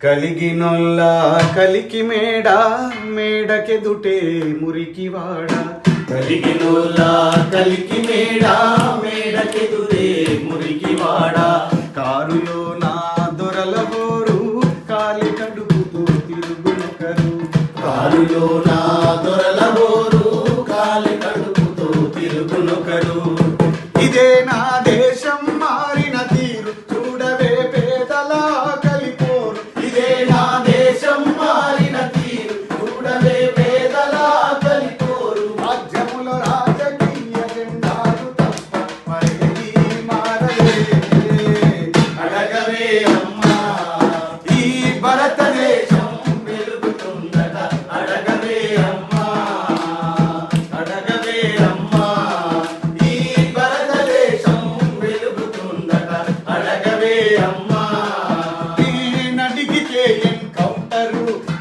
కలిగినొల్ల కలికి మేడ మేడకెదుటే మురికివాడ కలిగినొల్ల కలికి మేడ మేడకెదుటే మురికివాడ కారులో నా దొరల బోరు కాలి కడుపుతో తిరుగునొకరు. కారులో నా దొరల బోరు carro